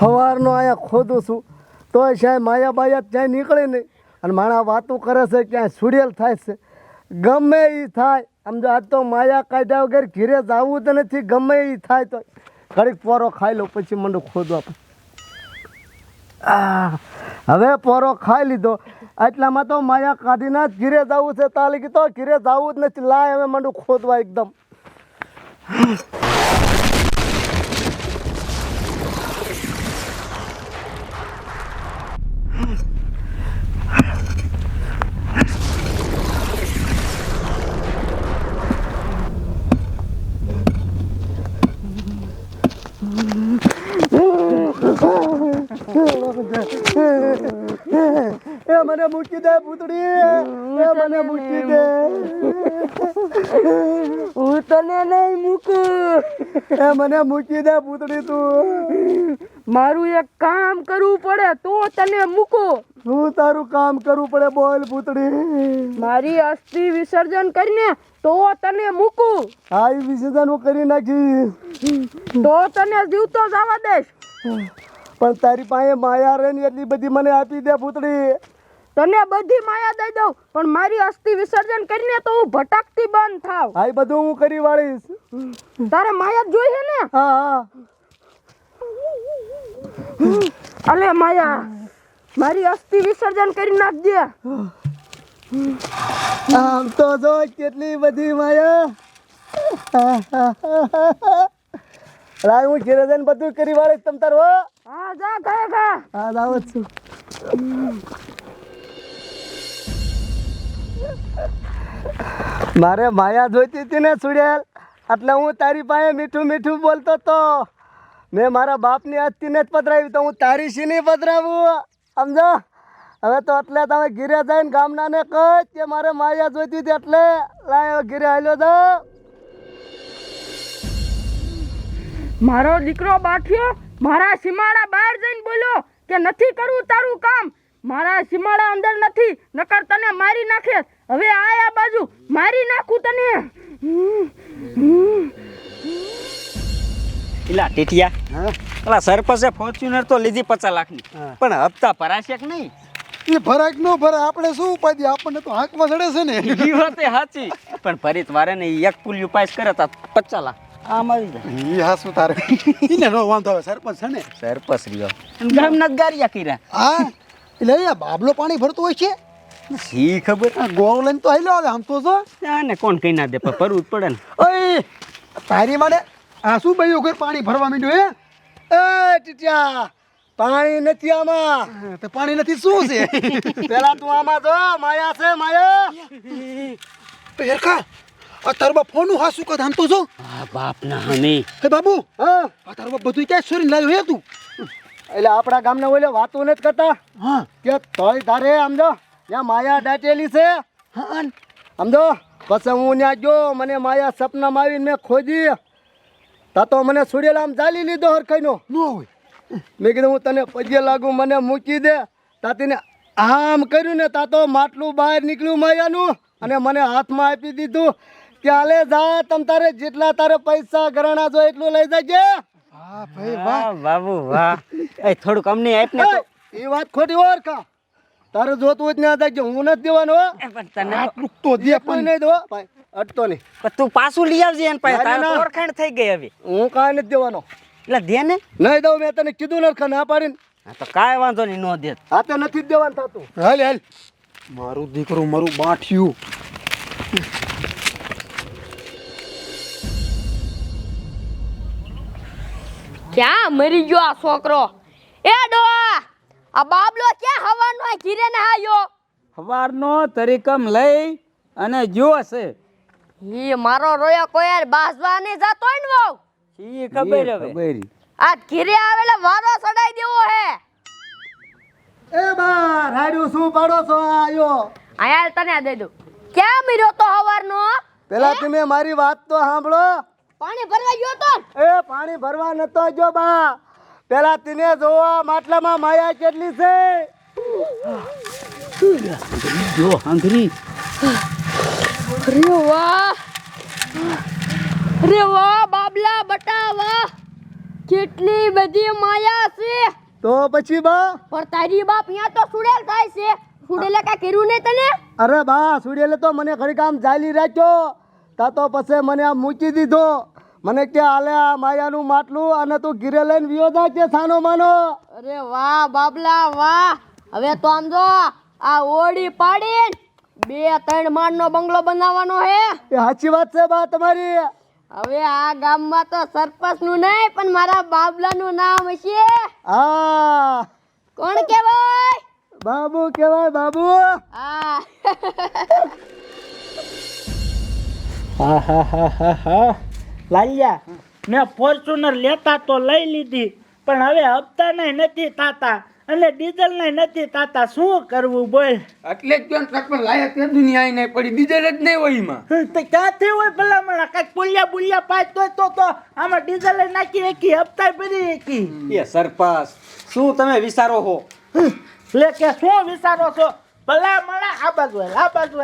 સવારનો અહીંયા ખોદું છું. તોય સાહેબ માયા બાયા ક્યાંય નીકળે નહીં. અને માણા વાતો કરે છે ક્યાંય સુડેલ થાય છે. ગમે એ થાય. આમ જો આજ તો માયા કાઢ્યા વગર ઘીરે જવું તો નથી. ગમે એ થાય તો ઘડીક પોરો ખાઈ લો પછી મને ખોદવા હવે પોરો ખાઈ લીધો. એટલામાં તો માયા કાઢીને જ ઘીરે જવું છે. તાલી કીધો, ઘીરે જવું જ નથી. લાય હવે મંડું ખોદવા એકદમ. એ મને મૂકી દે પૂતળી. એ મને મૂકી દે. હું તને નહીં મૂકું. એ મને મૂકી દે પૂતળી તું. મારું એક કામ કરવું પડે તો તને મૂકું. હું તારું કામ કરવું પડે બોલ પૂતળી. મારી અસ્થિ વિસર્જન કરીને તો તને મૂકું. ઈ વિસર્જન હું કરી નાખી તો તને જીવતો જવા દઈશ. પણ તારી પાસે માયા રહે ને એટલી બધી મને આપી દે પૂતળી તને બધી માયા દઈ દઉં પણ મારી અસ્થિ વિસર્જન કરીને તો હું ભટકતી બંધ થાવ. આ બધું હું કરી વાળીશ. તારે માયા જ જોઈએ ને? હા હા. અલે માયા મારી અસ્થિ વિસર્જન કરી નાખજે. આમ તો જો કેટલી બધી માયા. લાય હું ઘેરે જઈને બધું કરી વાળીશ તમ તાર હો જા હા આવો છું. મારે માયા જોઈતી હતી ને સુડેલ એટલે હું તારી પાસે મીઠું મીઠું બોલતો તો. મેં મારા બાપની આજથી જ પધરાવી તો હું તારી શીની પધરાવું. સમજો? હવે તો એટલે તમે ઘીરે જઈને ગામનાને કહો કે મારે માયા જોઈતી હતી એટલે. લાયો ઘીરે હાલ્યો જાઓ મારો દીકરો બાઠિયો? મારા સીમાડા બહાર જઈને બોલ્યો કે નથી કરવું તારું કામ. મારા સીમાડા અંદર નથી નકર તને મારી નાખે. હવે આયા બાજુ મારી નાખું તને. પેલા ટીટિયા હા? પેલા સરપંચે ફોર્ચ્યુનર તો લીધી પચાસ લાખની. પણ હપ્તા ભરાશે કે નહીં? એ ફરક ન ભરાય આપણે શું ઉપાધિ આપણને તો હાંકવા ચડે છે ને. એ વાત સાચી. પણ ફરીત વારે ને એક પુલિયું પાસ કરે તો પચાસ લાખ. આમ આવી જાય એ હાસું તારે. એને નો વાંધો આવે સરપંચ છે ને? સરપંચ રહ્યો. અને ગામના જ ગારિયા કર્યા. હા? એટલે અહીંયા બાબલો પાણી ભરતું હોય છે? સી ખબર? આ ગોળ લઈને તો હાલ્યો આવે આમ તો જો. ને કોણ કહી ના દે પણ ભરવું જ પડે ને. ઓય તારી માટે આ શું ભાઈ વગર પાણી ભરવા માંડ્યું એ ટીટિયા પાણી નથી આમાં. તો પાણી નથી શું છે? પેલા તું આમાં જો માયા છે માયા. તો હેરખા. આ તારો બાપ ફોનું હાસું કદ આમ તો જો. આ બાપ ના હની હે બાબુ હા. આ તારો બાપ બધું ક્યાં છોરીને લાવ્યો હે તું? એટલે આપણા ગામના ઓલે વાતો નથી કરતા. હા. કે તોય તારે સમજો ત્યાં માયા દાટેલી છે. હા સમજો પછી હું ત્યાં ગયો મને માયા સપનામાં આવીને મેં ખોજી તા તો મને સુડેલા આમ ચાલી લીધો હરખાઈનો. ન હોય. મેં કીધું હું તને પગે લાગુ મને મૂકી દે. તાતીને આમ કર્યું ને તા તો માટલું બહાર નીકળ્યું માયાનું અને મને હાથમાં આપી દીધું. કે જા તમ તારે જેટલા તારે પૈસા ઘરાણા જો એટલું લઈ જજે. હા ભાઈ વાહ. બાબુ વાહ. એ થોડુંક અમને આપ ને એ વાત ખોટી ઓર કા? તારે જોતું હોય ત્યાં જાય હું નથી દેવાનો પણ તને આટલું તો દે પણ. નહીં દો ભાઈ અટતો નહીં. પણ તું પાછું લઈ આવજે એને પાસે. ના, ના, તારે ઓળખાણ થઈ ગઈ હવે. હું કાંઈ નથી દેવાનો. એટલે દે ને. નહીં દઉં મેં તને કીધું નરખા ના પાડીને. હા તો કાંઈ વાંધો નહીં નો દે. હા તો નથી જ દેવાનું થતું. હાલ હાલ. મારું દીકરું મારું બાઠિયું. ક્યાં મરી ગયો આ છોકરો? એ ડોહા આ બાબલો ક્યાં હવાનો ઘીરે ને આયો સવારનો તરીકમ લઈ અને જો છે. ઈ મારો રોયો કોઈ યાર બાસવા નહીં જાતો ને વહુ? ઈ ખબર હવે. આ ઘીરે આવેલા વારો સડાઈ દેવો હે. એ બા રાડ્યું શું પાડો છો આયો? આયા તને દે દઉં. ક્યાં મર્યો તો હવારનો? પેલા તમે મારી વાત તો સાંભળો. પાણી ભરવા ગયો તો? એ પાણી ભરવા નતો જો બા. પેલા તને જોવા માટલામાં માયા કેટલી છે? જો આંધરી રે વાહ. રે વાહ બાબલા બટા વાહ કેટલી બધી માયા છે. તો પછી બા? પણ તારી બાપ અહીંયા તો સુડેલ થાય છે. સુડેલે કા કર્યું નહીં તને? અરે બા સુડેલે તો મને ઘડીક કામ ચાલી રાખ્યો. તા તો પછી મને આમ મૂકી દીધો. મને કે આલે આ માયાનું માટલું અને તું ઘીરે લઈને વિયો જા કે સાનો માનો. અરે વાહ બાબલા વાહ. હવે તો આમ જો આ ઓડી પાડીને બે ત્રણ માળનો બંગલો બનાવવાનો હે. એ સાચી વાત છે બા તમારી. હવે આ ગામમાં તો સરપંચનું નહીં પણ મારા બાબલાનું નામ હશે. હા. કોણ કહેવાય? બાબુ કહેવાય બાબુ. આ હા હા હા હા હા. લાલ્યા મેં ફોર્ચ્યુનર લેતા તો લઈ લીધી પણ હવે હપ્તા નથી તાતા અને ડીઝલ નથી તાતા શું કરવું બોલ? એટલે જ ક્યાં ટ્રક પર લાયા તે દુનિયા નહીં પડી ડીઝલ જ નહીં હોય એમાં. તો ક્યાંથી હોય ભલામણ? કાંઈક પુલિયા બુલિયા પાછ તો તો તો આમાં ડીઝલ નાખી એકી હપ્તા ભરી એકી એ સરપાસ શું તમે વિચારો છો? લે કે શું વિચારો છો? ભલામણ આ બાજુ આ બાજુ.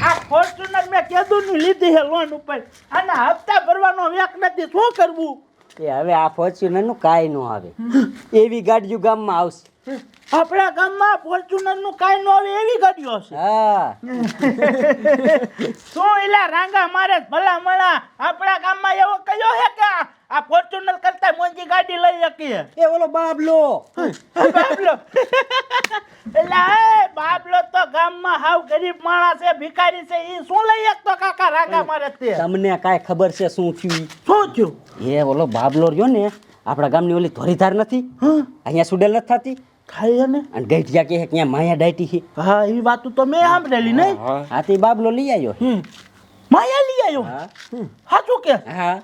આ ફોર્ચ્યુનર મેં કીધું ની લીધી છે લોન ઉપર. અને હપ્તા ભરવાનો વેક નથી. શું કરવું? એ હવે આ ફોર્ચ્યુનરનું કાંઈ ન આવે. એવી ગાડીઓ ગામમાં આવશે. આપણા ગામમાં ફોર્ચ્યુનરનું કાંઈ ન આવે એવી ગાડીઓ છે હા. શું એલા રાંગા મારે ભલા મળા આપણા ગામમાં એવો કયો હે કે આ- આ ફોર્ચ્યુનર કરતા મોંઘી ગાડી લઈ શકીએ? એ ઓલો બાબલો. બાબલો. એલા એ બાબલો તો ગામમાં હાવ ગરીબ માણસ છે ભિખારી છે એ શું લઈ શકતો કાકા રાગા મારે તે? તમને કાંઈ ખબર છે શું થયું? શું થયું? એ ઓલો બાબલો રહ્યો ને આપણા ગામની ઓલી ધોરીધાર નથી? અહીંયા સુડેલ નથી થતી? ખાઈ ને. અને ગઈઠિયા કે માયા ડાયટી છે. હા એ વાત તો મેં સાંભળેલી નહીં? હા તે બાબલો લઈ આવ્યો. હમ. માયા લઈ આવ્યો? હા. સાચું કે? હા.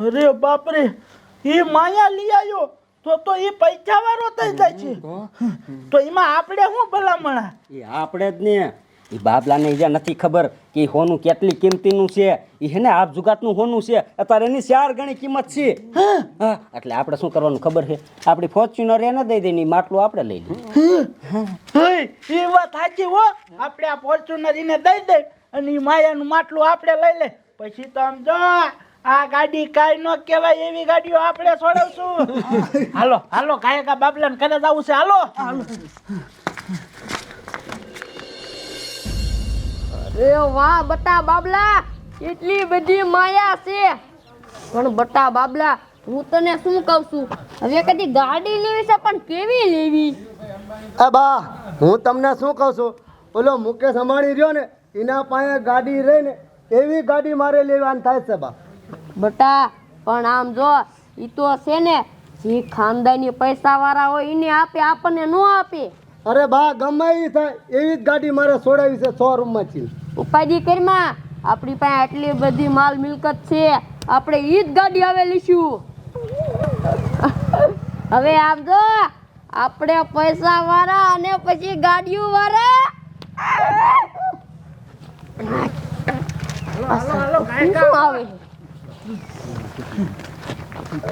અરે બાપરે એ માયા લઈ આવ્યો. તો તો એ પૈસા વાળો થઈ જાય છે. તો એમાં આપણે શું ભલામણા? એ આપણે જ ને. એ બાબલાને ઈજા નથી ખબર કે હોનું કેટલી કિંમતીનું છે. એ હે ને આપ જુગાતનું હોનું છે. અત્યારે એની ચાર ગણી કિંમત છે. હા એટલે આપણે શું કરવાનું ખબર છે? આપણી ફોર્ચ્યુનર એને દઈ ઈ માટલું આપણે લઈ લઈએ એ વાત સાચી હો. આપણે આ ફોર્ચ્યુનર એને દઈ દે અને એ માયાનું માટલું આપણે લઈ લે. પછી તો આમ જો આ ગાડી કાઈ ન કહેવાય એવી ગાડીઓ આપણે છોડાવશું હાલો હાલો કાય કા બાબલાને ઘરે જવું છે. હાલો. અરે વાહ બટા બાબલા એટલી બધી માયા છે. પણ બટા બાબલા હું તને શું કહું છું? હવે કદી ગાડી લેવી છે પણ કેવી લેવી? એ બા હું તમને શું કહું છું? ઓલો મુકેશ અંબાણી રહ્યો ને એના પાસે ગાડી રહી ને એવી ગાડી મારે લેવાની થાય છે બા. બટા પણ આમ જો એ તો છે ને જે ખાનદાની પૈસા વાળા હોય એને આપે આપણને ન આપે. અરે બા ગમે એ થાય એવી જ ગાડી મારે છોડાવી છે શોરૂમમાંથી. ઉપાધિ કરીમાં આપણી પાસે આટલી બધી માલ મિલકત છે. આપણે ઈ જ ગાડી હવે લઈશું. હવે આમ જો આપણે પૈસા વાળા અને પછી ગાડીઓ વાળા શું આવે?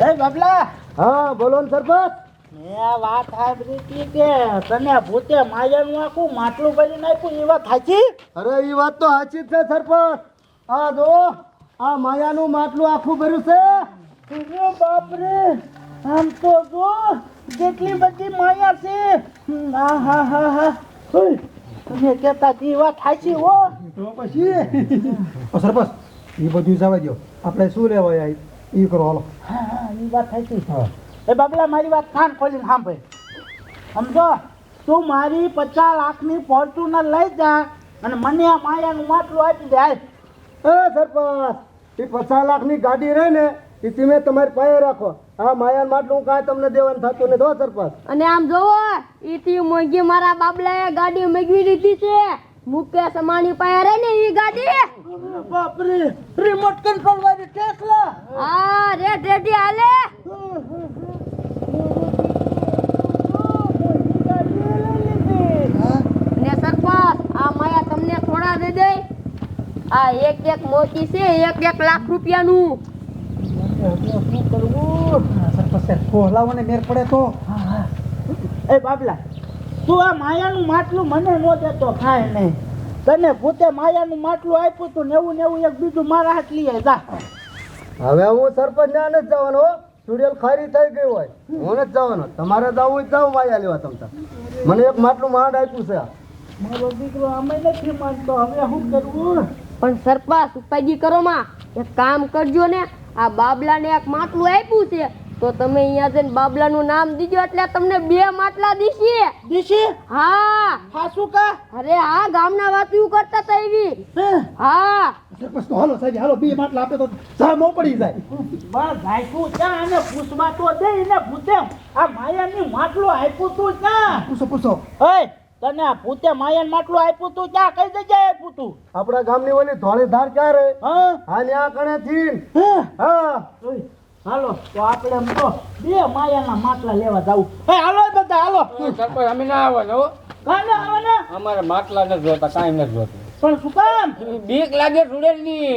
એ બાબલા હા બોલો ને સરપંચ. મેં આ વાત સાંભળી હતી કે તને ભૂતે માયાનું આખું માટલું ભરી નાખ્યું એ વાત સાચી? અરે એ વાત તો સાચી જ છે સરપંચ. હા જો આ માયાનું માટલું આખું ભર્યું છે. બાપરે આમ તો જો કેટલી બધી માયા છે. હા હા હા. તમે કહેતા હતી વાત સાચી હો. તો પછી? સરપંચ એ બધું જવા દો આપણે શું લેવા આવી એ કરો હાલો. હા હા એ વાત સાચી એ બાબલા મારી વાત કાન ખોલીને સાંભળે. સમજો? તું મારી પચાસ લાખની ફોર્ચ્યુનર લઈ જા અને મને આ માયાનું માટલું આપી દે એ સરપંચ એ પચાસ લાખની ગાડી રહે ને એ તમે તમારી પાસે રાખો. આ માયાનું માટલું કાંઈ તમને દેવાનું થતું નથી હો સરપંચ. અને આમ જોવો ઈથી મોંઘી મારા બાબલાએ ગાડી મેગવી દીધી છે. મુકેશ અંબાણી પાસે રે ને ઈ ગાડી. બાપરે રિમોટ કંટ્રોલ વાળી ટેસ્લા આ રે રેડી હાલે. ને સરપંચ આ માયા તમને થોડા દે દે. આ એક એક મોતી છે એક એક લાખ રૂપિયાનું. શું કરવું? સરપંચ સાહેબ ને મેર પડે તો. એ બાબલા તું આ માયાનું માટલું મને ન દેતો ખાય નહીં. તને પોતે માયાનું માટલું આપ્યું તું નેવું નેવું એક બીજું મારા હાથ લઈ આય, જા. હવે હું સરપંચ ના નથી જવાનો હો. ચુડેલ ખારી થઈ ગઈ હોય. હું જ જવાનો. તમારે જવું હોય તો જાઓ માયા લેવા તમતા મને એક માટલું માંડ આપ્યું છે મારો દીકરો અમે નથી માનતો હવે શું કરવું પણ સરપંચ ઉપાજી કરો માં. એક કામ કરજો ને આ બાબલાને એક માટલું આપ્યું છે. તો તમે અહીંયા જઈને બાબલાનું નામ દીજો એટલે તમને બે માટલા દીશી. દીશી? હા. હા શું કા? અરે હા ગામના વાતું કરતા હતા એવી. હા? બસ તો હાલો સાહેબ હાલો બે માટલા આપે તો સામો પડી જાય. બસ ભાઈકું ક્યાં અને પૂછવા તો દે એને પૂછે આ માયાની માટલું આપ્યું તું ક્યાં પૂછો પૂછો. ઓય તને આ પૂતે માયન માટલું આપ્યું તું ક્યાં કઈ જગ્યાએ આપ્યું તું? આપણા ગામની ઓલી ધોળી ધાર ક્યાં રે? હા? હા ન્યા કણે થી હા. ઓય, હાલો તો આપણે એમ તો બે માયાના માટલા લેવા જાવું હે હાલો બધા હાલો. સરપંચ અમે ના આવવાનો હો. કાલે આવે ને અમારે માટલા નથી જોતા કાંઈ નથી જોતું. પણ શું કામ? બીક લાગે સુડેલની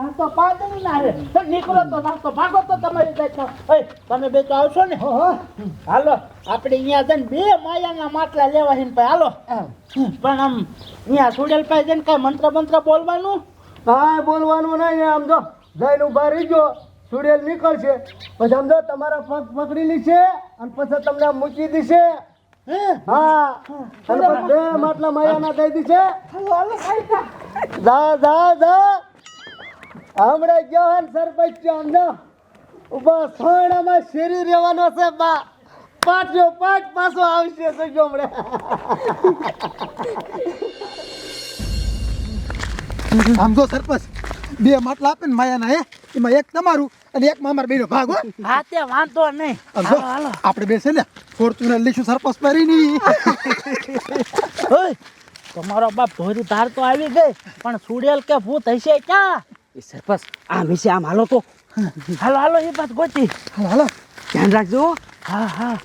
આ તો પાદરી ના રે. નીકળો તો નાસ્તો ભાગો તો તમારી બેઠો ઓય તમે બે તો આવશો ને? હાલો આપણે અહીંયા જઈને બે માયાના માટલા લેવા છે ને ભાઈ હાલો. પણ આમ અહીંયા સુડેલ પાસે જઈને કાંઈ મંત્ર મંત્ર બોલવાનું? કાંઈ બોલવાનું નહીં આમ જો જઈને ઊભા રહીજો ચુડેલ નીકળશે. પછી સમજો તમારા પગ પકડી લીશે અને પછી તમને આમ મૂકી દેશે. હે? અને બે માટલા માયાના દઈ દેશે. જા. જા હમણાં ગયો હે સરપંચ છે આમ જો. ઊભા સોણામાં શેરી રહેવાનો છે બા. પાછો પાછ પાછો આવશે તો જો હમણાં. સમજો સરપંચ બે માટલા આપે ને માયાના હે? એમાં એક તમારું. અને એક મામાર બેનો ભાગ હો. હા તે વાંધો નહીં. હાલો હાલો. આપણે બેસે છે ને ફોર્ચ્યુનર લઈશું સરપંચ પહેરીની. ઓય તમારો બાપ ભોરી ધાર તો આવી ગઈ પણ સુડેલ કે ભૂત હશે ક્યાં? એ સરપસ આમ વિશે આમ હાલો તો. હાલો હાલો એ પાસ ગોતી. હાલો હાલો. ધ્યાન રાખજો હો. હા હા.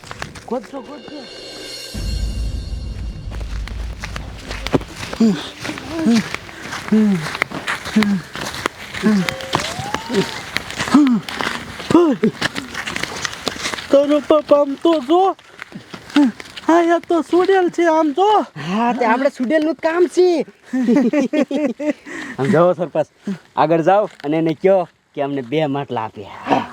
ગોતજો ગોતજો. તારો પપ્પા આમ તો જો. હા તો સુડેલ છે આમ જો. હા તે આપણે સુડેલનું કામ છે. આમ જાઓ સરપંચ. આગળ જાઓ અને એને કહો કે અમને બે માટલા આપ્યા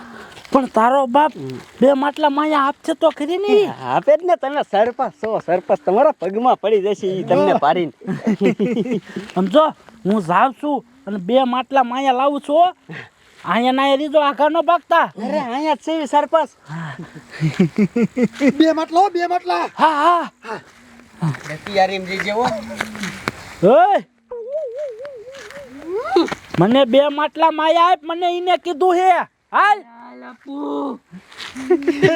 પણ તારો બાપ બે માટલા માયા આપશે તો ખરી ને? આપે જ ને તમે સરપંચ. છો સરપંચ તમારા પગમાં પડી જશે એ તમને પાડીને. સમજો હું જાઉં છું અને બે માટલા માયા લાવું છું. અહીંયા ના રીજો આખા નો પાકતા અરે અહીંયા જ છે સરપંચ. બે માટલો બે માટલા. હા હા. ઓય. મને બે માટલા માયા આપ મને ઈને કીધું હે. હાલ.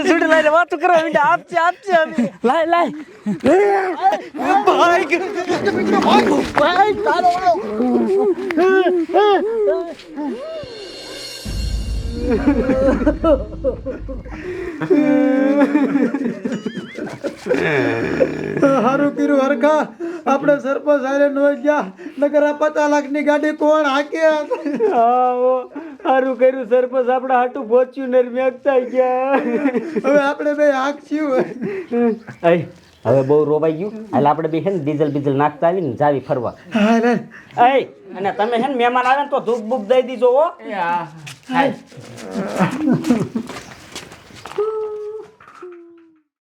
સુડેલ લઈને વાતું કરવા માંડ્યા. આપશે આપશે અમે. લાય લાય. સારું કર્યું હરખા. આપણે સરપંચ હારે નો ગયા. નગર આ પચાસ લાખની ગાડી કોણ હાકે? સારું કર્યું સરપંચ. આપણે હાટું પહોંચ્યું ને મેકતા ગયા. હવે આપણે બે હાંકશું. હવે બહુ રોવાઈ ગયું. એટલે આપણે બી હે ને ડીઝલ બીઝલ નાખતા આવીને જાવી ફરવા. હા અને તમે હે ને મહેમાન આવે ને તો ધૂપ બૂપ દઈ દીજો હો. はい。